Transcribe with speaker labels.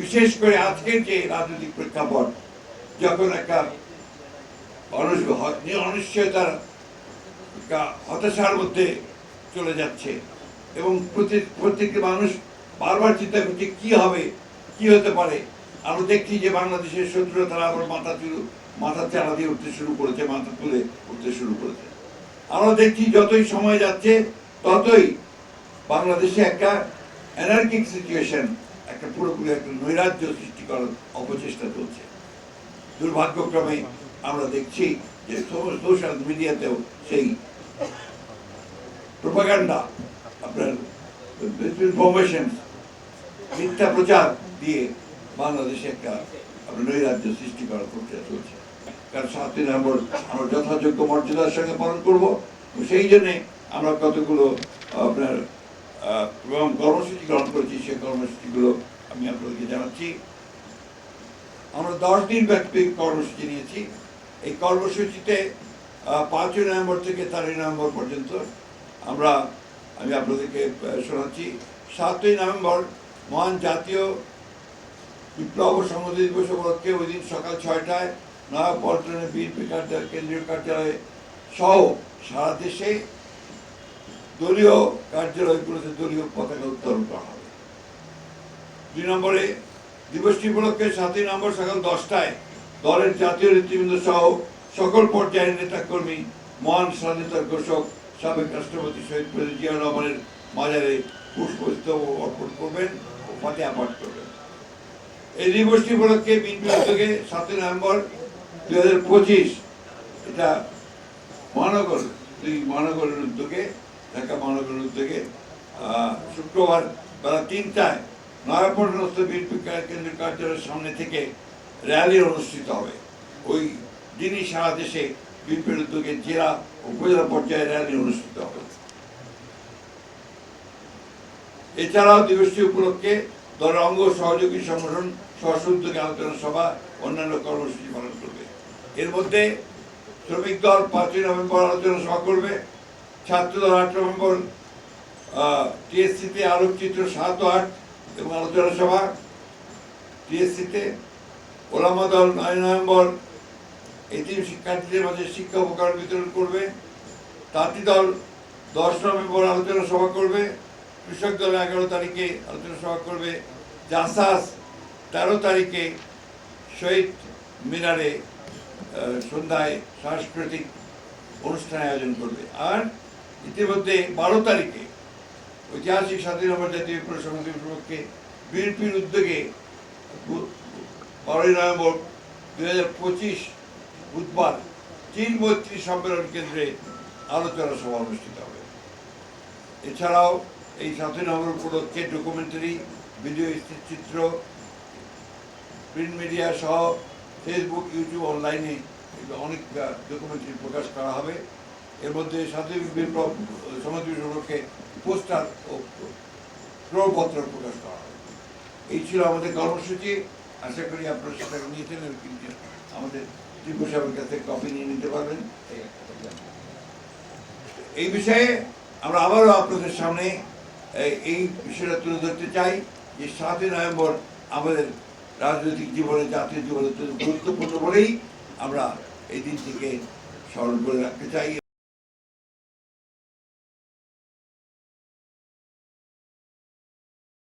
Speaker 1: বিশেষ করে আজকের যে রাজনৈতিক প্রেক্ষাপট, যখন একটা অনিশ্চয়তার হতাশার মধ্যে চলে যাচ্ছে এবং প্রত্যেক প্রত্যেকটি মানুষ বারবার চিন্তা করছে কি হবে, কি হতে পারে। আমরা দেখছি যে বাংলাদেশের শত্রুরা তারা আবার মাথা তুলে মাথা চালা দিয়ে উঠতে শুরু করেছে, মাথা তুলে উঠতে শুরু করেছে। আমরা দেখছি যতই সময় যাচ্ছে, ততই বাংলাদেশে একটা অ্যানার্কিক সিচুয়েশন একটা পুরোপুরি একটা নৈরাজ্য সৃষ্টি করার অপচেষ্টা চলছে। দুর্ভাগ্যক্রমে আমরা দেখছি যে সোশ্যাল মিডিয়াতেও সেই প্রোপাগান্ডা, আপনার ইনফরমেশন মিথ্যা প্রচার দিয়ে বাংলাদেশে একটা আপনার নৈরাজ্য সৃষ্টি করার প্রক্রিয়া চলছে। কারণ সাতই নভেম্বর আমরা যথাযোগ্য মর্যাদার সঙ্গে পালন করব। সেই জন্যে আমরা কতগুলো আপনার এবং কর্মসূচি গ্রহণ করেছি সেই কর্মসূচিগুলো আমি আপনাদেরকে জানাচ্ছি। আমরা দশ দিন ব্যাপী কর্মসূচি নিয়েছি। এই কর্মসূচিতে পাঁচই নভেম্বর থেকে তেরোই নভেম্বর পর্যন্ত আমরা, আমি আপনাদেরকে শোনাচ্ছি। সাতই নভেম্বর, মহান জাতীয় বিপ্লব সংহতি দিবস উপলক্ষে ওই দিন সকাল ছয়টায় নয়া পল্টনে বিএনপি কার্যালয়, কেন্দ্রীয় কার্যালয়ে সহ সারা দেশে দলীয় কার্যালয়গুলোতে দলীয় পতাকা উত্তোলন করা হবে। দুই নম্বরে দিবসটি উপলক্ষে সাতই নম্বর সকাল দশটায় দলের জাতীয় নেতৃবৃন্দ সহ সকল পর্যায়ের নেতাকর্মী, মহান স্বাধীনতার ঘোষক, সাবেক রাষ্ট্রপতি শহীদ প্রেসিডেন্ট জিয়া রহমানের মাজারে পুষ্পস্তব অর্পণ করবেন ও ফাতেহা পাঠ করবেন। এই দিবসটি উপলক্ষে বিএনপি উদ্যোগে সাতই নভেম্বর দুই হাজার পঁচিশ এটা মহানগর, দুই মহানগরের উদ্যোগে ঢাকা মহানগরের উদ্যোগে শুক্রবার বেলা তিনটায় নয়াপট্টনস্থ বিএনপি কেন্দ্রীয় কার্যালয়ের সামনে থেকে র্যালি অনুষ্ঠিত হবে। ওই দিনই সারা দেশে বিএনপির উদ্যোগে জেলা উপজেলা পর্যায়ে র্যালি অনুষ্ঠিত হবে। এছাড়াও দিবসটি উপলক্ষে দলের অঙ্গ সহযোগী সংগঠন স্বশ উদ্যোগে আলোচনা সভা, অন্যান্য কর্মসূচি পালন করবে। এর মধ্যে শ্রমিক দল পাঁচই নভেম্বর আলোচনা সভা করবে। ছাত্র দল আট নভেম্বর টিএসসিতে আলোকচিত্র সাত ও আট, এবং আলোচনা সভা টিএসসিতে। ওলামা দল নয় নভেম্বর এতিম শিক্ষার্থীদের মাঝে শিক্ষা উপকরণ বিতরণ করবে। তাঁতি দল দশ নভেম্বর আলোচনা সভা করবে। কৃষক দল এগারো তারিখে আলোচনা সভা করবে। জাসাস তেরো তারিখে শহীদ মিনারে সন্ধ্যায় সাংস্কৃতিক অনুষ্ঠান আয়োজন করবে। আর ইতিমধ্যে বারো তারিখে ঐতিহাসিক স্বাধীন নম্বর জাতীয় সংহতি উপলক্ষে বিএনপির উদ্যোগে বারোই নভেম্বর দুই হাজার পঁচিশ বুধবার চীন মৈত্রী সম্মেলন কেন্দ্রে আলোচনা সভা অনুষ্ঠিত হবে। এছাড়াও এই সাতই নভেম্বর উপলক্ষে ডকুমেন্টারি, ভিডিও চিত্র, প্রিন্ট মিডিয়া সহ ফেসবুক, ইউটিউব অনলাইনে অনেক ডকুমেন্টারি প্রকাশ করা হবে। এর মধ্যে সাতই বিপ্লব সমাজ উপলক্ষে পোস্টার ও প্রপত্র প্রকাশ করা হবে এই ছিল আমাদের কর্মসূচি। আশা করি আপনারা সেটা নিয়েছেন কিন্তু আমাদের ত্রিপুর সাহেবের কাছে কপি নিয়ে নিতে পারবেন। এই বিষয়ে আমরা আবারও আপনাদের সামনে এই- বিষয়টা তুলে ধরতে চাই যে সাতই নভেম্বর আমাদের রাজনৈতিক জীবনে জাতীয় জীবনে গুরুত্বপূর্ণ বলেই আমরা এই দিনটিকে স্মরণ করে রাখতে চাই।